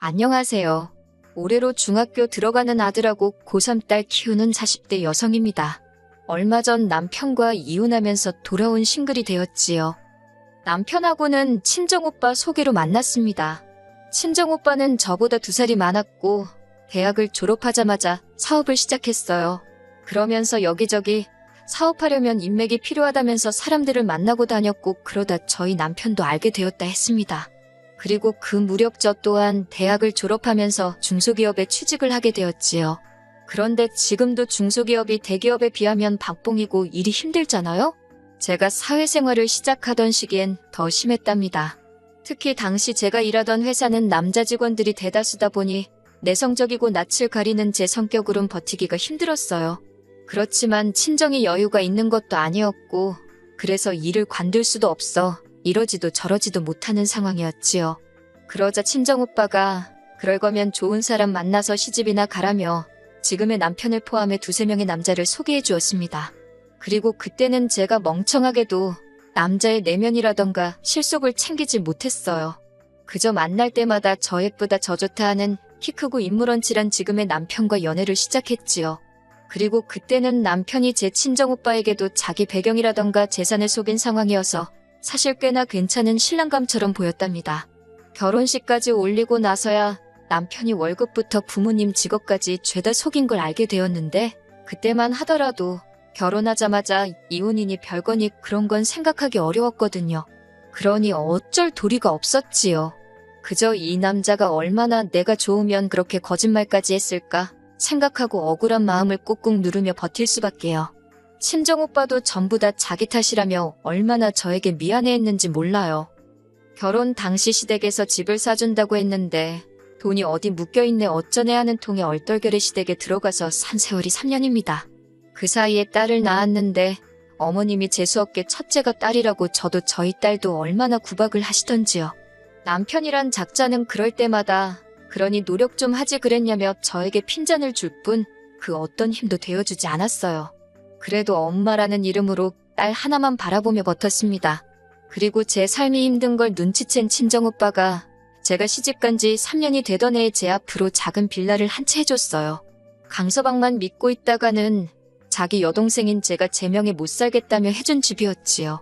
안녕하세요. 올해로 중학교 들어가는 아들하고 고3 딸 키우는 40대 여성입니다. 얼마 전 남편과 이혼하면서 돌아온 싱글이 되었지요. 남편하고는 친정오빠 소개로 만났습니다. 친정오빠는 저보다 두 살이 많았고 대학을 졸업하자마자 사업을 시작했어요. 그러면서 여기저기 사업하려면 인맥이 필요하다면서 사람들을 만나고 다녔고 그러다 저희 남편도 알게 되었다 했습니다. 그리고 그 무렵 저 또한 대학을 졸업하면서 중소기업에 취직을 하게 되었지요. 그런데 지금도 중소기업이 대기업에 비하면 박봉이고 일이 힘들잖아요? 제가 사회생활을 시작하던 시기엔 더 심했답니다. 특히 당시 제가 일하던 회사는 남자 직원들이 대다수다 보니 내성적이고 낯을 가리는 제 성격으론 버티기가 힘들었어요. 그렇지만 친정이 여유가 있는 것도 아니었고, 그래서 일을 관둘 수도 없어 이러지도 저러지도 못하는 상황이었지요. 그러자 친정 오빠가 그럴 거면 좋은 사람 만나서 시집이나 가라며 지금의 남편을 포함해 두세 명의 남자를 소개해 주었습니다. 그리고 그때는 제가 멍청하게도 남자의 내면이라던가 실속을 챙기지 못했어요. 그저 만날 때마다 저 예쁘다 저 좋다 하는 키 크고 인물언칠한 지금의 남편과 연애를 시작했지요. 그리고 그때는 남편이 제 친정 오빠에게도 자기 배경이라던가 재산을 속인 상황이어서 사실 꽤나 괜찮은 신랑감처럼 보였답니다. 결혼식까지 올리고 나서야 남편이 월급부터 부모님 직업까지 죄다 속인 걸 알게 되었는데 그때만 하더라도 결혼하자마자 이혼이니 별거니 그런 건 생각하기 어려웠거든요. 그러니 어쩔 도리가 없었지요. 그저 이 남자가 얼마나 내가 좋으면 그렇게 거짓말까지 했을까 생각하고 억울한 마음을 꾹꾹 누르며 버틸 수밖에요. 친정 오빠도 전부 다 자기 탓이라며 얼마나 저에게 미안해했는지 몰라요. 결혼 당시 시댁에서 집을 사준다고 했는데 돈이 어디 묶여있네 어쩌네 하는 통에 얼떨결에 시댁에 들어가서 산 세월이 3년입니다. 그 사이에 딸을 낳았는데 어머님이 재수없게 첫째가 딸이라고 저도 저희 딸도 얼마나 구박을 하시던지요. 남편이란 작자는 그럴 때마다 그러니 노력 좀 하지 그랬냐며 저에게 핀잔을 줄 뿐 그 어떤 힘도 되어주지 않았어요. 그래도 엄마라는 이름으로 딸 하나만 바라보며 버텼습니다. 그리고 제 삶이 힘든 걸 눈치챈 친정오빠가 제가 시집간 지 3년이 되던 해에 제 앞으로 작은 빌라를 한 채 해줬어요. 강서방만 믿고 있다가는 자기 여동생인 제가 제 명에 못 살겠다며 해준 집이었지요.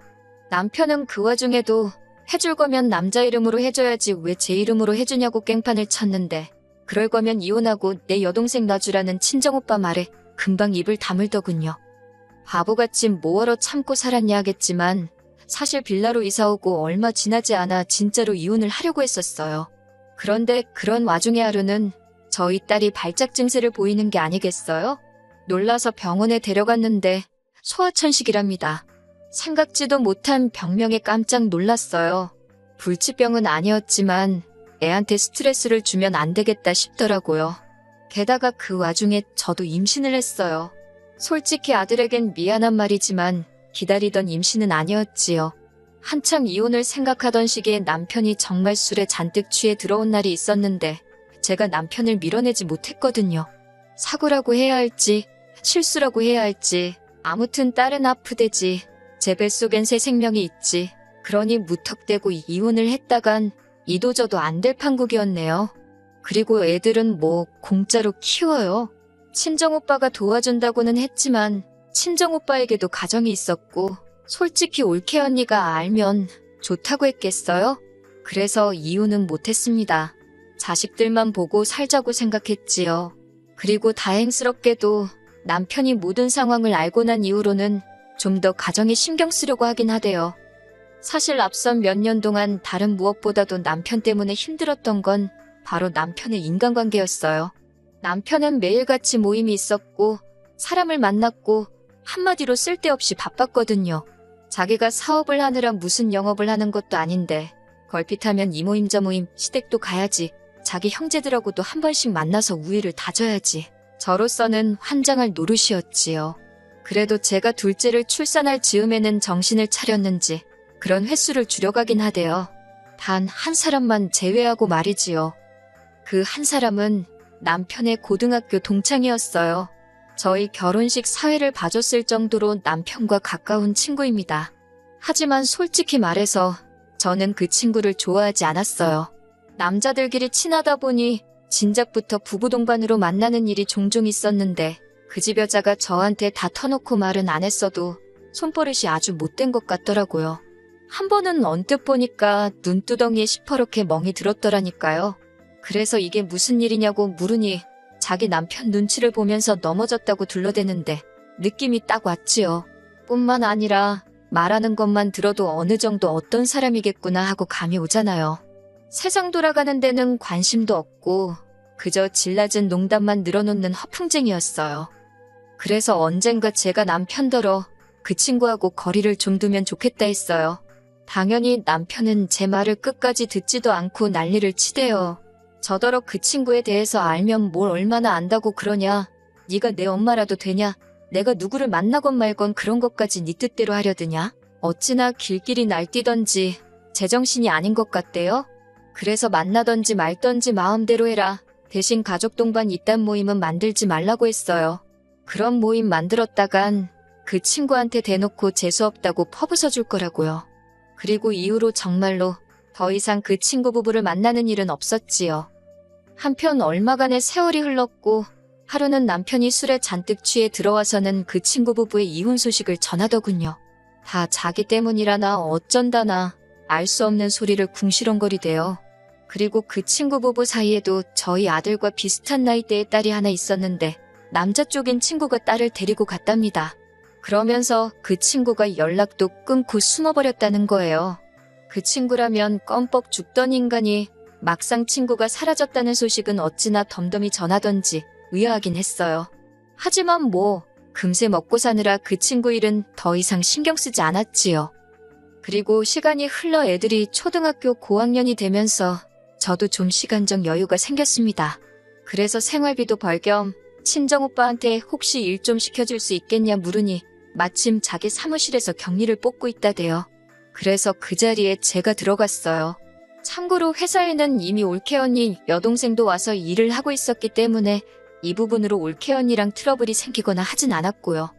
남편은 그 와중에도 해줄 거면 남자 이름으로 해줘야지 왜 제 이름으로 해주냐고 깽판을 쳤는데 그럴 거면 이혼하고 내 여동생 놔주라는 친정오빠 말에 금방 입을 다물더군요. 바보같이 뭐하러 참고 살았냐 하겠지만 사실 빌라로 이사오고 얼마 지나지 않아 진짜로 이혼을 하려고 했었어요. 그런데 그런 와중에 하루는 저희 딸이 발작 증세를 보이는 게 아니겠어요? 놀라서 병원에 데려갔는데 소아천식이랍니다. 생각지도 못한 병명에 깜짝 놀랐어요. 불치병은 아니었지만 애한테 스트레스를 주면 안 되겠다 싶더라고요. 게다가 그 와중에 저도 임신을 했어요. 솔직히 아들에겐 미안한 말이지만 기다리던 임신은 아니었지요. 한참 이혼을 생각하던 시기에 남편이 정말 술에 잔뜩 취해 들어온 날이 있었는데 제가 남편을 밀어내지 못했거든요. 사고라고 해야 할지 실수라고 해야 할지 아무튼 딸은 아프대지 제 뱃속엔 새 생명이 있지. 그러니 무턱대고 이혼을 했다간 이도저도 안 될 판국이었네요. 그리고 애들은 뭐 공짜로 키워요. 친정 오빠가 도와준다고는 했지만 친정 오빠에게도 가정이 있었고 솔직히 올케 언니가 알면 좋다고 했겠어요? 그래서 이혼은 못했습니다. 자식들만 보고 살자고 생각했지요. 그리고 다행스럽게도 남편이 모든 상황을 알고 난 이후로는 좀 더 가정에 신경 쓰려고 하긴 하대요. 사실 앞선 몇 년 동안 다른 무엇보다도 남편 때문에 힘들었던 건 바로 남편의 인간관계였어요. 남편은 매일같이 모임이 있었고 사람을 만났고 한마디로 쓸데없이 바빴거든요. 자기가 사업을 하느라 무슨 영업을 하는 것도 아닌데 걸핏하면 이 모임 저 모임 시댁도 가야지 자기 형제들하고도 한 번씩 만나서 우위를 다져야지 저로서는 환장할 노릇이었지요. 그래도 제가 둘째를 출산할 즈음에는 정신을 차렸는지 그런 횟수를 줄여가긴 하대요. 단 한 사람만 제외하고 말이지요. 그 한 사람은 남편의 고등학교 동창이었어요. 저희 결혼식 사회를 봐줬을 정도로 남편과 가까운 친구입니다. 하지만 솔직히 말해서 저는 그 친구를 좋아하지 않았어요. 남자들끼리 친하다 보니 진작부터 부부 동반으로 만나는 일이 종종 있었는데 그 집 여자가 저한테 다 터놓고 말은 안 했어도 손버릇이 아주 못된 것 같더라고요. 한 번은 언뜻 보니까 눈두덩이에 시퍼렇게 멍이 들었더라니까요. 그래서 이게 무슨 일이냐고 물으니 자기 남편 눈치를 보면서 넘어졌다고 둘러대는데 느낌이 딱 왔지요. 뿐만 아니라 말하는 것만 들어도 어느 정도 어떤 사람이겠구나 하고 감이 오잖아요. 세상 돌아가는 데는 관심도 없고 그저 질낮은 농담만 늘어놓는 허풍쟁이였어요. 그래서 언젠가 제가 남편더러 그 친구하고 거리를 좀 두면 좋겠다 했어요. 당연히 남편은 제 말을 끝까지 듣지도 않고 난리를 치대요. 저더러 그 친구에 대해서 알면 뭘 얼마나 안다고 그러냐. 네가 내 엄마라도 되냐. 내가 누구를 만나건 말건 그런 것까지 네 뜻대로 하려드냐. 어찌나 길길이 날뛰던지 제정신이 아닌 것 같대요. 그래서 만나던지 말던지 마음대로 해라. 대신 가족 동반 이딴 모임은 만들지 말라고 했어요. 그런 모임 만들었다간 그 친구한테 대놓고 재수없다고 퍼부서 줄 거라고요. 그리고 이후로 정말로 더 이상 그 친구 부부를 만나는 일은 없었지요. 한편 얼마간의 세월이 흘렀고 하루는 남편이 술에 잔뜩 취해 들어와서는 그 친구 부부의 이혼 소식을 전하더군요. 다 자기 때문이라나 어쩐다나 알 수 없는 소리를 궁시렁거리대요. 그리고 그 친구 부부 사이에도 저희 아들과 비슷한 나이대의 딸이 하나 있었는데 남자 쪽인 친구가 딸을 데리고 갔답니다. 그러면서 그 친구가 연락도 끊고 숨어버렸다는 거예요. 그 친구라면 껌뻑 죽던 인간이 막상 친구가 사라졌다는 소식은 어찌나 덤덤히 전하던지 의아하긴 했어요. 하지만 뭐 금세 먹고 사느라 그 친구 일은 더 이상 신경 쓰지 않았지요. 그리고 시간이 흘러 애들이 초등학교 고학년이 되면서 저도 좀 시간적 여유가 생겼습니다. 그래서 생활비도 벌 겸 친정오빠한테 혹시 일 좀 시켜줄 수 있겠냐 물으니 마침 자기 사무실에서 격리를 뽑고 있다대요. 그래서 그 자리에 제가 들어갔어요. 참고로 회사에는 이미 올케 언니 여동생도 와서 일을 하고 있었기 때문에 이 부분으로 올케 언니랑 트러블이 생기거나 하진 않았고요.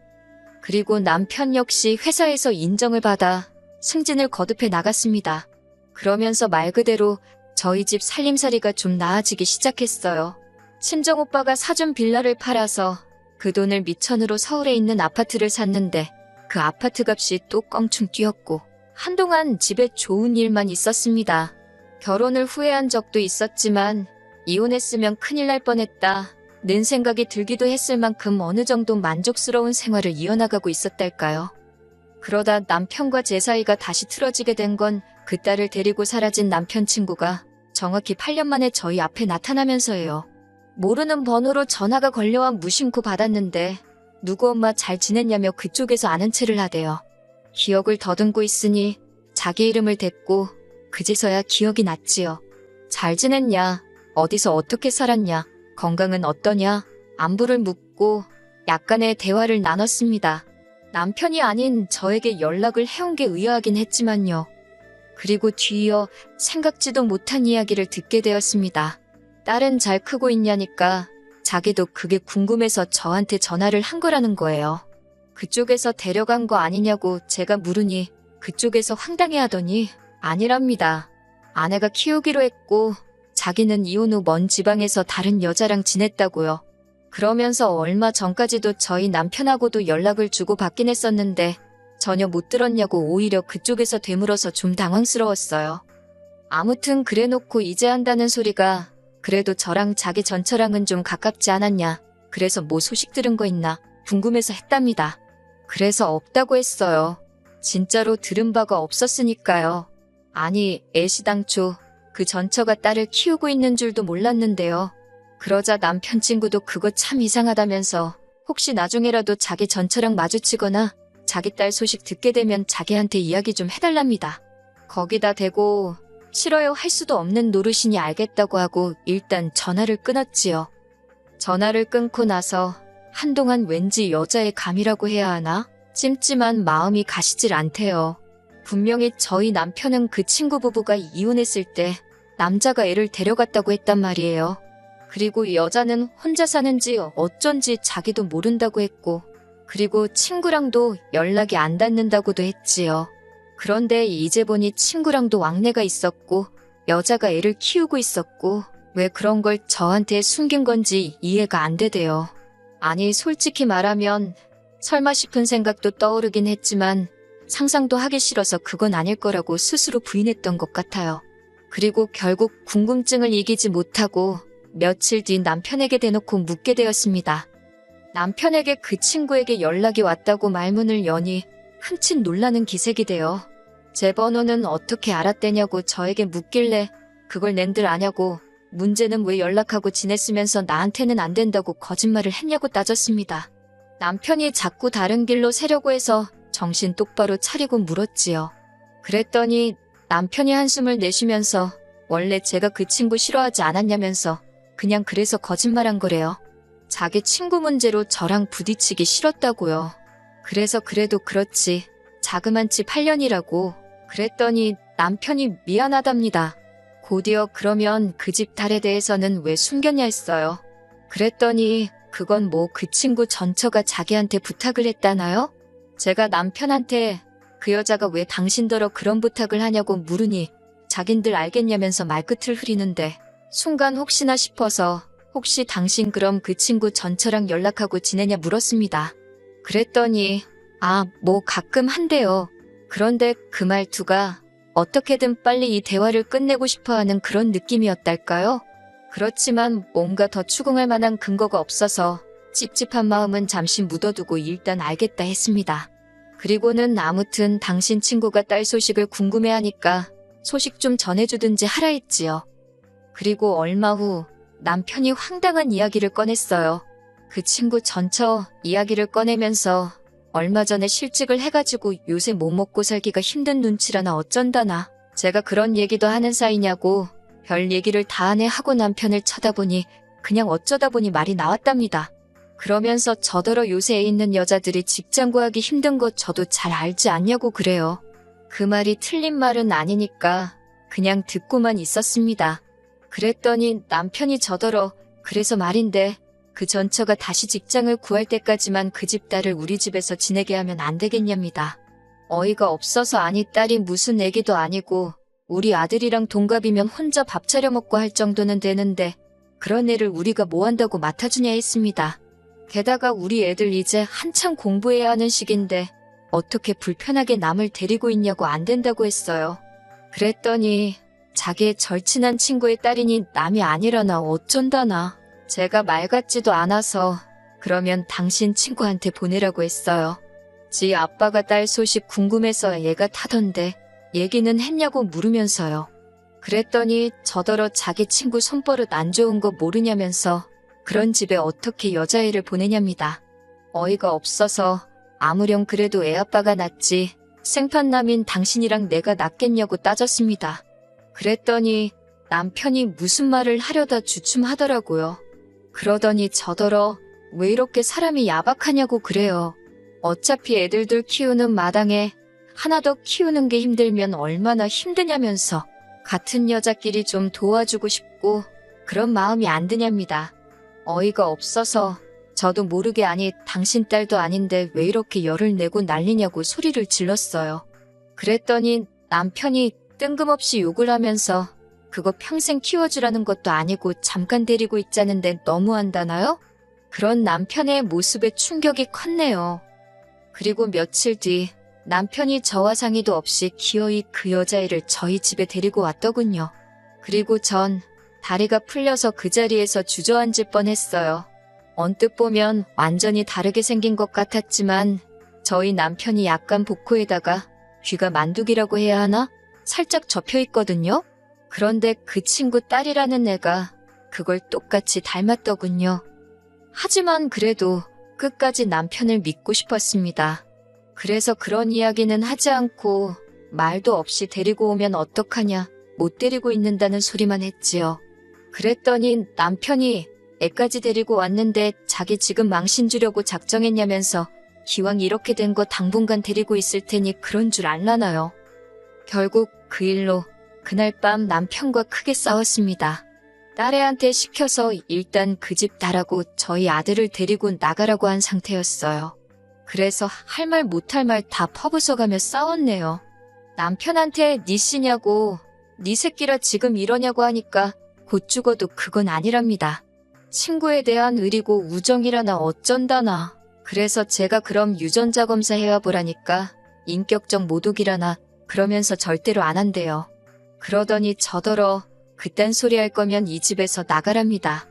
그리고 남편 역시 회사에서 인정을 받아 승진을 거듭해 나갔습니다. 그러면서 말 그대로 저희 집 살림살이가 좀 나아지기 시작했어요. 친정 오빠가 사준 빌라를 팔아서 그 돈을 미천으로 서울에 있는 아파트를 샀는데 그 아파트 값이 또 껑충 뛰었고 한동안 집에 좋은 일만 있었습니다. 결혼을 후회한 적도 있었지만 이혼했으면 큰일 날 뻔했다. 는 생각이 들기도 했을 만큼 어느 정도 만족스러운 생활을 이어나가고 있었달까요. 그러다 남편과 제 사이가 다시 틀어지게 된 건 그 딸을 데리고 사라진 남편 친구가 정확히 8년 만에 저희 앞에 나타나면서예요. 모르는 번호로 전화가 걸려와 무심코 받았는데 누구 엄마 잘 지냈냐며 그쪽에서 아는 체를 하대요. 기억을 더듬고 있으니 자기 이름을 댔고 그제서야 기억이 났지요. 잘 지냈냐? 어디서 어떻게 살았냐? 건강은 어떠냐? 안부를 묻고 약간의 대화를 나눴습니다. 남편이 아닌 저에게 연락을 해온 게 의아하긴 했지만요. 그리고 뒤이어 생각지도 못한 이야기를 듣게 되었습니다. 딸은 잘 크고 있냐니까 자기도 그게 궁금해서 저한테 전화를 한 거라는 거예요. 그쪽에서 데려간 거 아니냐고 제가 물으니 그쪽에서 황당해 하더니 아니랍니다. 아내가 키우기로 했고 자기는 이혼 후 먼 지방에서 다른 여자랑 지냈다고요. 그러면서 얼마 전까지도 저희 남편하고도 연락을 주고 받긴 했었는데 전혀 못 들었냐고 오히려 그쪽에서 되물어서 좀 당황스러웠어요. 아무튼 그래 놓고 이제 한다는 소리가 그래도 저랑 자기 전처랑은 좀 가깝지 않았냐. 그래서 뭐 소식 들은 거 있나 궁금해서 했답니다. 그래서 없다고 했어요. 진짜로 들은 바가 없었으니까요. 아니, 애시당초 그 전처가 딸을 키우고 있는 줄도 몰랐는데요. 그러자 남편 친구도 그거 참 이상하다면서 혹시 나중에라도 자기 전처랑 마주치거나 자기 딸 소식 듣게 되면 자기한테 이야기 좀 해달랍니다. 거기다 대고 싫어요 할 수도 없는 노릇이니 알겠다고 하고 일단 전화를 끊었지요. 전화를 끊고 나서 한동안 왠지 여자의 감이라고 해야 하나? 찜찜한 마음이 가시질 않대요. 분명히 저희 남편은 그 친구 부부가 이혼했을 때 남자가 애를 데려갔다고 했단 말이에요. 그리고 여자는 혼자 사는지 어쩐지 자기도 모른다고 했고, 그리고 친구랑도 연락이 안 닿는다고도 했지요. 그런데 이제 보니 친구랑도 왕래가 있었고, 여자가 애를 키우고 있었고 왜 그런 걸 저한테 숨긴 건지 이해가 안 되대요. 아니 솔직히 말하면 설마 싶은 생각도 떠오르긴 했지만 상상도 하기 싫어서 그건 아닐 거라고 스스로 부인했던 것 같아요. 그리고 결국 궁금증을 이기지 못하고 며칠 뒤 남편에게 대놓고 묻게 되었습니다. 남편에게 그 친구에게 연락이 왔다고 말문을 여니 흠칫 놀라는 기색이 되어 제 번호는 어떻게 알았대냐고 저에게 묻길래 그걸 낸들 아냐고 문제는 왜 연락하고 지냈으면서 나한테는 안 된다고 거짓말을 했냐고 따졌습니다. 남편이 자꾸 다른 길로 새려고 해서 정신 똑바로 차리고 물었지요. 그랬더니 남편이 한숨을 내쉬면서 원래 제가 그 친구 싫어하지 않았냐면서 그냥 그래서 거짓말한 거래요. 자기 친구 문제로 저랑 부딪히기 싫었다고요. 그래서 그래도 그렇지. 자그만치 8년이라고. 그랬더니 남편이 미안하답니다. 곧이어 그러면 그 집 딸에 대해서는 왜 숨겼냐 했어요. 그랬더니 그건 뭐 그 친구 전처가 자기한테 부탁을 했다나요? 제가 남편한테 그 여자가 왜 당신더러 그런 부탁을 하냐고 물으니 자긴들 알겠냐면서 말끝을 흐리는데 순간 혹시나 싶어서 혹시 당신 그럼 그 친구 전처랑 연락하고 지내냐 물었습니다. 그랬더니 아, 뭐 가끔 한대요. 그런데 그 말투가 어떻게든 빨리 이 대화를 끝내고 싶어 하는 그런 느낌이었달까요? 그렇지만 뭔가 더 추궁할 만한 근거가 없어서 찝찝한 마음은 잠시 묻어두고 일단 알겠다 했습니다. 그리고는 아무튼 당신 친구가 딸 소식을 궁금해하니까 소식 좀 전해주든지 하라 했지요. 그리고 얼마 후 남편이 황당한 이야기를 꺼냈어요. 그 친구 전처 이야기를 꺼내면서 얼마 전에 실직을 해가지고 요새 못 먹고 살기가 힘든 눈치라나 어쩐다나 제가 그런 얘기도 하는 사이냐고 별 얘기를 다 안에 하고 남편을 쳐다보니 그냥 어쩌다 보니 말이 나왔답니다. 그러면서 저더러 요새 애 있는 여자들이 직장 구하기 힘든 거 저도 잘 알지 않냐고 그래요. 그 말이 틀린 말은 아니니까 그냥 듣고만 있었습니다. 그랬더니 남편이 저더러 그래서 말인데 그 전처가 다시 직장을 구할 때까지만 그 집 딸을 우리 집에서 지내게 하면 안 되겠냐입니다. 어이가 없어서 아니 딸이 무슨 애기도 아니고 우리 아들이랑 동갑이면 혼자 밥 차려 먹고 할 정도는 되는데 그런 애를 우리가 뭐 한다고 맡아주냐 했습니다. 게다가 우리 애들 이제 한창 공부해야 하는 시기인데 어떻게 불편하게 남을 데리고 있냐고 안 된다고 했어요. 그랬더니 자기의 절친한 친구의 딸이니 남이 아니라나 어쩐다나 제가 말 같지도 않아서 그러면 당신 친구한테 보내라고 했어요. 지 아빠가 딸 소식 궁금해서 얘가 타던데 얘기는 했냐고 물으면서요. 그랬더니 저더러 자기 친구 손버릇 안 좋은 거 모르냐면서 그런 집에 어떻게 여자애를 보내냐입니다. 어이가 없어서 아무렴 그래도 애 아빠가 낫지 생판남인 당신이랑 내가 낫겠냐고 따졌습니다. 그랬더니 남편이 무슨 말을 하려다 주춤하더라고요. 그러더니 저더러 왜 이렇게 사람이 야박하냐고 그래요. 어차피 애들들 키우는 마당에 하나 더 키우는 게 힘들면 얼마나 힘드냐면서 같은 여자끼리 좀 도와주고 싶고 그런 마음이 안 드냐입니다. 어이가 없어서 저도 모르게 아니 당신 딸도 아닌데 왜 이렇게 열을 내고 난리냐고 소리를 질렀어요. 그랬더니 남편이 뜬금없이 욕을 하면서 그거 평생 키워주라는 것도 아니고 잠깐 데리고 있자는데 너무한다나요? 그런 남편의 모습에 충격이 컸네요. 그리고 며칠 뒤 남편이 저와 상의도 없이 기어이 그 여자애를 저희 집에 데리고 왔더군요. 그리고 전 다리가 풀려서 그 자리에서 주저앉을 뻔했어요. 언뜻 보면 완전히 다르게 생긴 것 같았지만 저희 남편이 약간 복코에다가 귀가 만두기라고 해야 하나? 살짝 접혀 있거든요. 그런데 그 친구 딸이라는 애가 그걸 똑같이 닮았더군요. 하지만 그래도 끝까지 남편을 믿고 싶었습니다. 그래서 그런 이야기는 하지 않고 말도 없이 데리고 오면 어떡하냐, 못 데리고 있는다는 소리만 했지요. 그랬더니 남편이 애까지 데리고 왔는데 자기 지금 망신 주려고 작정했냐면서 기왕 이렇게 된 거 당분간 데리고 있을 테니 그런 줄 알라나요. 결국 그 일로 그날 밤 남편과 크게 싸웠습니다. 딸애한테 시켜서 일단 그 집 나라고 저희 아들을 데리고 나가라고 한 상태였어요. 그래서 할 말 못할 말 다 퍼부숴가며 싸웠네요. 남편한테 니 씨냐고 네 새끼라 지금 이러냐고 하니까 곧 죽어도 그건 아니랍니다. 친구에 대한 의리고 우정이라나 어쩐다나. 그래서 제가 그럼 유전자 검사 해와 보라니까 인격적 모독이라나 그러면서 절대로 안 한대요. 그러더니 저더러 그딴 소리 할 거면 이 집에서 나가랍니다.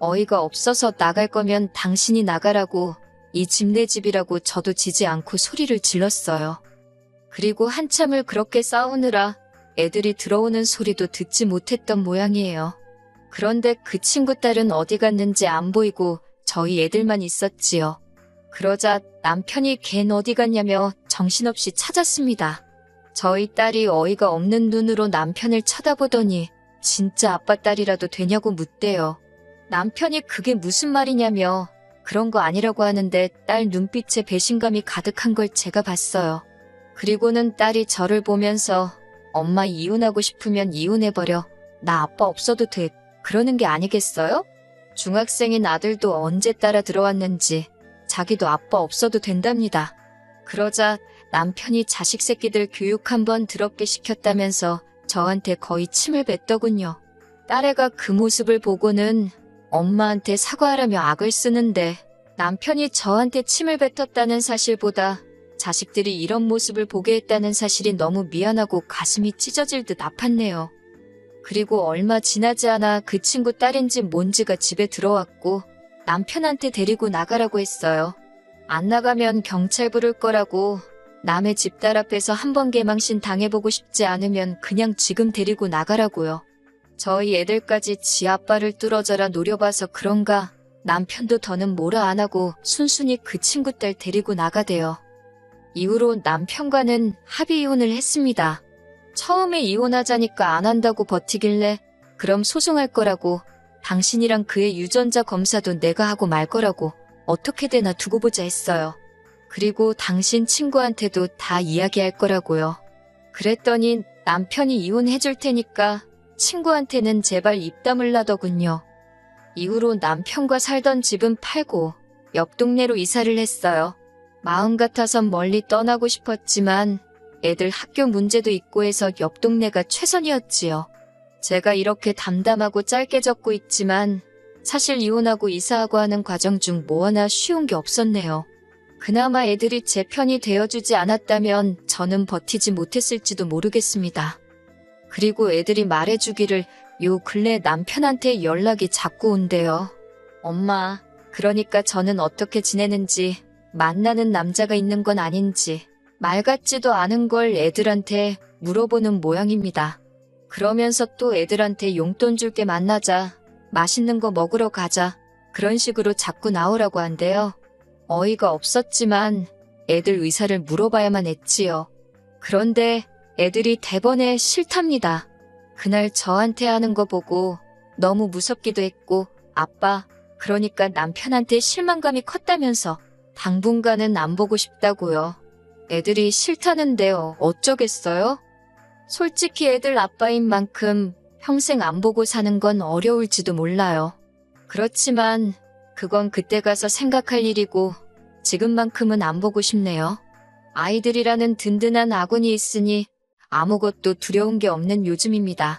어이가 없어서 나갈 거면 당신이 나가라고 이 집 내 집이라고 저도 지지 않고 소리를 질렀어요. 그리고 한참을 그렇게 싸우느라 애들이 들어오는 소리도 듣지 못했던 모양이에요. 그런데 그 친구 딸은 어디 갔는지 안 보이고 저희 애들만 있었지요. 그러자 남편이 걘 어디 갔냐며 정신없이 찾았습니다. 저희 딸이 어이가 없는 눈으로 남편을 쳐다보더니 진짜 아빠 딸이라도 되냐고 묻대요. 남편이 그게 무슨 말이냐며 그런 거 아니라고 하는데 딸 눈빛에 배신감이 가득한 걸 제가 봤어요. 그리고는 딸이 저를 보면서 엄마 이혼하고 싶으면 이혼해버려. 나 아빠 없어도 돼. 그러는 게 아니겠어요? 중학생인 아들도 언제 따라 들어왔는지 자기도 아빠 없어도 된답니다. 그러자 남편이 자식 새끼들 교육 한번 더럽게 시켰다면서 저한테 거의 침을 뱉더군요. 딸애가 그 모습을 보고는 엄마한테 사과하라며 악을 쓰는데 남편이 저한테 침을 뱉었다는 사실보다 자식들이 이런 모습을 보게 했다는 사실이 너무 미안하고 가슴이 찢어질 듯 아팠네요. 그리고 얼마 지나지 않아 그 친구 딸인지 뭔지가 집에 들어왔고 남편한테 데리고 나가라고 했어요. 안 나가면 경찰 부를 거라고 남의 집딸 앞에서 한번 개망신 당해보고 싶지 않으면 그냥 지금 데리고 나가라고요. 저희 애들까지 지 아빠를 뚫어져라 노려봐서 그런가 남편도 더는 뭐라 안 하고 순순히 그 친구 딸 데리고 나가대요. 이후로 남편과는 합의 이혼을 했습니다. 처음에 이혼하자니까 안 한다고 버티길래 그럼 소송할 거라고 당신이랑 그의 유전자 검사도 내가 하고 말 거라고 어떻게 되나 두고 보자 했어요. 그리고 당신 친구한테도 다 이야기할 거라고요. 그랬더니 남편이 이혼해 줄 테니까 친구한테는 제발 입 다물라더군요. 이후로 남편과 살던 집은 팔고 옆 동네로 이사를 했어요. 마음 같아선 멀리 떠나고 싶었지만 애들 학교 문제도 있고 해서 옆 동네가 최선이었지요. 제가 이렇게 담담하고 짧게 적고 있지만 사실 이혼하고 이사하고 하는 과정 중 뭐 하나 쉬운 게 없었네요. 그나마 애들이 제 편이 되어주지 않았다면 저는 버티지 못했을지도 모르겠습니다. 그리고 애들이 말해주기를 요 근래 남편한테 연락이 자꾸 온대요. 엄마, 그러니까 저는 어떻게 지내는지, 만나는 남자가 있는 건 아닌지, 말 같지도 않은 걸 애들한테 물어보는 모양입니다. 그러면서 또 애들한테 용돈 줄게 만나자, 맛있는 거 먹으러 가자, 그런 식으로 자꾸 나오라고 한대요. 어이가 없었지만 애들 의사를 물어봐야만 했지요. 그런데 애들이 대번에 싫답니다. 그날 저한테 하는 거 보고 너무 무섭기도 했고 아빠 그러니까 남편한테 실망감이 컸다면서 당분간은 안 보고 싶다고요. 애들이 싫다는데요. 어쩌겠어요? 솔직히 애들 아빠인 만큼 평생 안 보고 사는 건 어려울지도 몰라요. 그렇지만 그건 그때 가서 생각할 일이고 지금만큼은 안 보고 싶네요. 아이들이라는 든든한 아군이 있으니 아무것도 두려운 게 없는 요즘입니다.